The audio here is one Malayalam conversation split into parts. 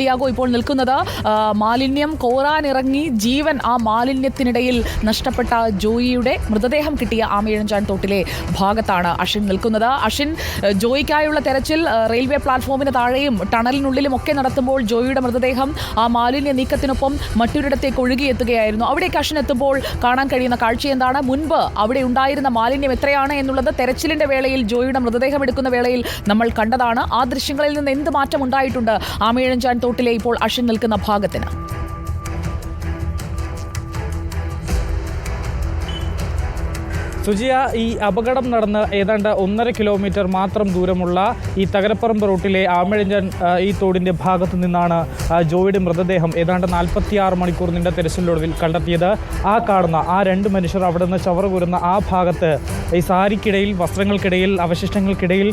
ഡിയാഗോ ഇപ്പോൾ നിൽക്കുന്നത് മാലിന്യം കോറാനിറങ്ങി ജീവൻ ആ മാലിന്യത്തിനിടയിൽ നഷ്ടപ്പെട്ട ജോയിയുടെ മൃതദേഹം കിട്ടിയ ആമയിഴഞ്ചാൻ തോട്ടിലെ ഭാഗത്താണ് അഷിൻ നിൽക്കുന്നത്. അഷിൻ ജോയിക്കായുള്ള തെരച്ചിൽ റെയിൽവേ പ്ലാറ്റ്ഫോമിന് താഴെയും ടണലിനുള്ളിലും ഒക്കെ നടത്തുമ്പോൾ ജോയിയുടെ മൃതദേഹം ആ മാലിന്യ നീക്കത്തിനൊപ്പം മറ്റൊരിടത്തേക്ക് ഒഴുകിയെത്തുകയായിരുന്നു. അവിടേക്ക് അഷിൻ എത്തുമ്പോൾ കാണാൻ കഴിയുന്ന കാഴ്ച എന്താണ്? മുൻപ് അവിടെ ഉണ്ടായിരുന്ന മാലിന്യം എത്രയാണ് എന്നുള്ളത് തെരച്ചിലിന്റെ വേളയിൽ ജോയിയുടെ മൃതദേഹം എടുക്കുന്ന വേളയിൽ നമ്മൾ കണ്ടതാണ്. ആ ദൃശ്യങ്ങളിൽ നിന്ന് എന്ത് മാറ്റം ഉണ്ടായിട്ടുണ്ട്? ആമയിഴഞ്ചാൻ തോട്ടിലെ ഇപ്പോൾ അഷിൻ നിൽക്കുന്ന ഭാഗത്തിന്. സുജിയ ഈ അപകടം നടന്ന് ഏതാണ്ട് ഒന്നര കിലോമീറ്റർ മാത്രം ദൂരമുള്ള ഈ തകരപ്പറമ്പ് റൂട്ടിലെ ആമഴിഞ്ചൻ ഈ തോടിന്റെ ഭാഗത്ത് നിന്നാണ് ജോയിയുടെ മൃതദേഹം ഏതാണ്ട് നാൽപ്പത്തിയാറ് മണിക്കൂർ നീണ്ട തെരച്ചിലൊടുവിൽ കണ്ടെത്തിയത്. ആ കാണുന്ന ആ രണ്ട് മനുഷ്യർ അവിടെ നിന്ന് ചവറ് കൂരുന്ന ആ ഭാഗത്ത് ഈ സാരിക്കിടയിൽ വസ്ത്രങ്ങൾക്കിടയിൽ അവശിഷ്ടങ്ങൾക്കിടയിൽ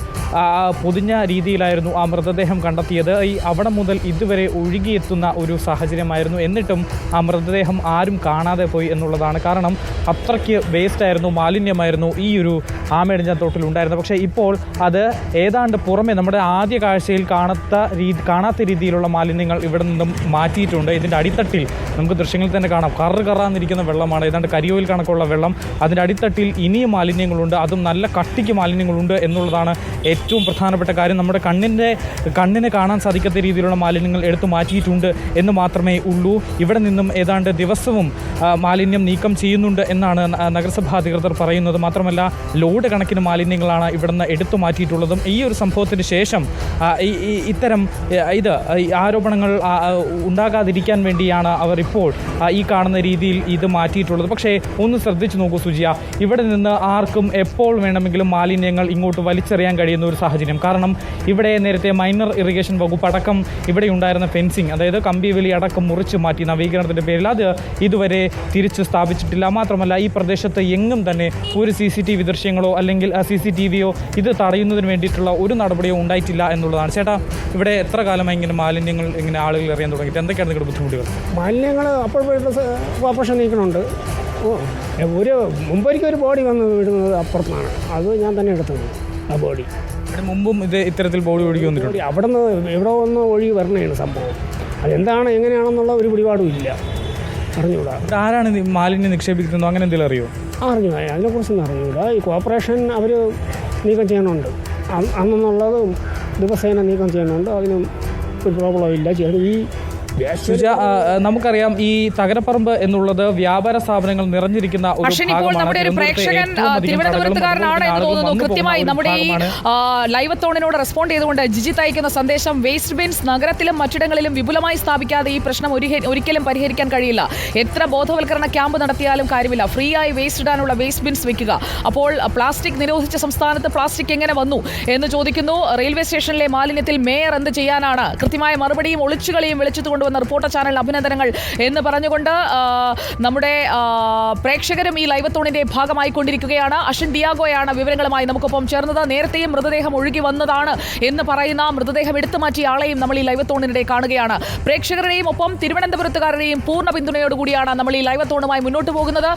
പൊതിഞ്ഞ രീതിയിലായിരുന്നു ആ മൃതദേഹം കണ്ടെത്തിയത്. ഈ അവിടെ മുതൽ ഇതുവരെ ഒഴുകിയെത്തുന്ന ഒരു സാഹചര്യമായിരുന്നു. എന്നിട്ടും ആ മൃതദേഹം ആരും കാണാതെ പോയി എന്നുള്ളതാണ് കാരണം. അത്രയ്ക്ക് വേസ്റ്റ് ആയിരുന്നു. മാലിന്യമായിരുന്നു ഈ ഒരു ആമയിടിഞ്ഞ തോട്ടിൽ ഉണ്ടായിരുന്നത്. പക്ഷേ ഇപ്പോൾ അത് ഏതാണ്ട് പുറമെ നമ്മുടെ ആദ്യ കാഴ്ചയിൽ കാണാത്ത രീതി കാണാത്ത രീതിയിലുള്ള മാലിന്യങ്ങൾ ഇവിടെ നിന്നും മാറ്റിയിട്ടുണ്ട്. ഇതിന്റെ അടിത്തട്ടിൽ നമുക്ക് ദൃശ്യങ്ങളിൽ തന്നെ കാണാം. കറ് കറാന്നിരിക്കുന്ന വെള്ളമാണ്. ഏതാണ്ട് കരിയോയിൽ കണക്കുള്ള വെള്ളം. അതിന്റെ അടിത്തട്ടിൽ ഇനിയും മാലിന്യങ്ങളുണ്ട്. അതും നല്ല കട്ടിക്ക് മാലിന്യങ്ങളുണ്ട് എന്നുള്ളതാണ് ഏറ്റവും പ്രധാനപ്പെട്ട കാര്യം. നമ്മുടെ കണ്ണിന്റെ കണ്ണിന് കാണാൻ സാധിക്കാത്ത രീതിയിലുള്ള മാലിന്യങ്ങൾ എടുത്തു മാറ്റിയിട്ടുണ്ട് എന്ന് മാത്രമേ ഉള്ളൂ. ഇവിടെ നിന്നും ഏതാണ്ട് ദിവസവും മാലിന്യം നീക്കം ചെയ്യുന്നുണ്ട് എന്നാണ് നഗരസഭാ അധികൃതർ പറയുന്നത്. മാത്രമല്ല ലോഡ് കണക്കിന് മാലിന്യങ്ങളാണ് ഇവിടുന്ന് എടുത്തു മാറ്റിയിട്ടുള്ളതും. ഈ ഒരു സംഭവത്തിന് ശേഷം ഇത്തരം ഇത് ആരോപണങ്ങൾ ഉണ്ടാകാതിരിക്കാൻ വേണ്ടിയാണ് അവർ ഇപ്പോൾ ഈ കാണുന്ന രീതിയിൽ ഇത് മാറ്റിയിട്ടുള്ളത്. പക്ഷേ ഒന്ന് ശ്രദ്ധിച്ചു നോക്കൂ സുജിയ. ഇവിടെ നിന്ന് ആർക്കും എപ്പോൾ വേണമെങ്കിലും മാലിന്യങ്ങൾ ഇങ്ങോട്ട് വലിച്ചെറിയാൻ കഴിയുന്ന ഒരു സാഹചര്യം. കാരണം ഇവിടെ നേരത്തെ മൈനർ ഇറിഗേഷൻ വകുപ്പ് അടക്കം ഇവിടെ ഉണ്ടായിരുന്ന ഫെൻസിങ് അതായത് കമ്പി കമ്പിവേലി അടക്കം മുറിച്ച് മാറ്റി നവീകരണത്തിന്റെ പേരിൽ അത് ഇതുവരെ തിരിച്ച് സ്ഥാപിച്ചിട്ടില്ല. മാത്രമല്ല ഈ പ്രദേശത്ത് എങ്ങും തന്നെ ഒരു സി സി ടി വി ദൃശ്യങ്ങളോ അല്ലെങ്കിൽ സി സി ടി വിയോ ഇത് തടയുന്നതിന് വേണ്ടിയിട്ടുള്ള ഒരു നടപടിയോ ഉണ്ടായിട്ടില്ല എന്നുള്ളതാണ്. ചേട്ടാ ഇവിടെ എത്ര കാലമായി ഇങ്ങനെ മാലിന്യങ്ങൾ ഇങ്ങനെ ആളുകൾ എറിയാൻ തുടങ്ങിയിട്ട്? എന്തൊക്കെയാണ് നിങ്ങളുടെ ബുദ്ധിമുട്ടുകൾ? മാലിന്യങ്ങൾ അപ്പോഴത്തെ ഓപ്പറേഷൻ നീക്കണുണ്ട്. ഓ ഒരു മുമ്പൊരിക്കും ഒരു ബോഡി വന്ന് വിടുന്നത് അപ്പുറത്താണ്. അത് ഞാൻ തന്നെ എടുത്തത് ആ ബോഡി. ഇവിടെ മുമ്പും ഇത് ഇത്തരത്തിൽ ബോഡി ഒഴുകി വന്നിട്ടുണ്ട്. അവിടെ നിന്ന് ഇവിടെ ഒന്ന് ഒഴുകി വരണേണ് സംഭവം. അതെന്താണ് എങ്ങനെയാണെന്നുള്ള ഒരു പിടിപാടും ഇല്ല. അറിഞ്ഞുകൂടാ. ആരാണ് മാലിന്യം നിക്ഷേപിക്കുന്നത് അങ്ങനെ എന്തെങ്കിലും അറിയോ? അറിഞ്ഞു അതിനെക്കുറിച്ചൊന്നും അറിഞ്ഞൂടാ ഈ കോർപ്പറേഷൻ അവർ നീക്കം ചെയ്യണമുണ്ട് അന്നെന്നുള്ളത് ദിവസേന നീക്കം ചെയ്യണമുണ്ട് അതിനും ഒരു പ്രോബ്ലം ഇല്ല. ഈ സുജ നമുക്കറിയാം ഈ തകരപ്പറമ്പ് എന്നുള്ളത് വ്യാപാര സ്ഥാപനങ്ങൾ നിറഞ്ഞിരിക്കുന്ന ഇപ്പോൾ. നമ്മുടെ ഒരു പ്രേക്ഷകൻ തിരുവനന്തപുരത്തുകാരനാണ് എന്ന് തോന്നുന്നു. കൃത്യമായി നമ്മുടെ ഈ. ലൈവത്തോണിനോട് റെസ്പോണ്ട് ചെയ്തുകൊണ്ട് അയക്കുന്ന സന്ദേശം വേസ്റ്റ് ബിൻസ് നഗരത്തിലും മറ്റിടങ്ങളിലും വിപുലമായി സ്ഥാപിക്കാതെ ഈ പ്രശ്നം ഒരിക്കലും പരിഹരിക്കാൻ കഴിയില്ല. എത്ര ബോധവൽക്കരണ ക്യാമ്പ് നടത്തിയാലും കാര്യമില്ല. ഫ്രീ ആയി വേസ്റ്റ് ഇടാനുള്ള വേസ്റ്റ് ബിൻസ് വെക്കുക. അപ്പോൾ പ്ലാസ്റ്റിക് നിരോധിച്ച സംസ്ഥാനത്ത് പ്ലാസ്റ്റിക് എങ്ങനെ വന്നു എന്ന് ചോദിക്കുന്നു. റെയിൽവേ സ്റ്റേഷനിലെ മാലിന്യത്തിൽ മേയർ എന്ത് ചെയ്യാനാണ്? കൃത്യമായ മറുപടിയും ഒളിച്ചുകളിയും വെളിച്ചത്ത് കൊണ്ടുവന്ന റിപ്പോർട്ടർ ചാനൽ അഭിനന്ദനങ്ങൾ എന്ന് പറഞ്ഞുകൊണ്ട് നമ്മുടെ പ്രേക്ഷകരും ഈ ലൈവത്തോണിന്റെ ഭാഗമായി കൊണ്ടിരിക്കുകയാണ്. അഷിൻ ഡിയാഗോയാണ് വിവരങ്ങളുമായി നമുക്കൊപ്പം ചേർന്നത്. നേരത്തെയും മൃതദേഹം ഒഴുകി വന്നതാണ് എന്ന് പറയുന്ന മൃതദേഹം എടുത്തു മാറ്റിയ ആളെയും നമ്മൾ ഈ ലൈവത്തോണിനിടെ കാണുകയാണ്. പ്രേക്ഷകരുടെയും ഒപ്പം തിരുവനന്തപുരത്തുകാരുടെയും പൂർണ പിന്തുണയോടുകൂടിയാണ് നമ്മൾ ഈ ലൈവത്തോണുമായി മുന്നോട്ട് പോകുന്നത്.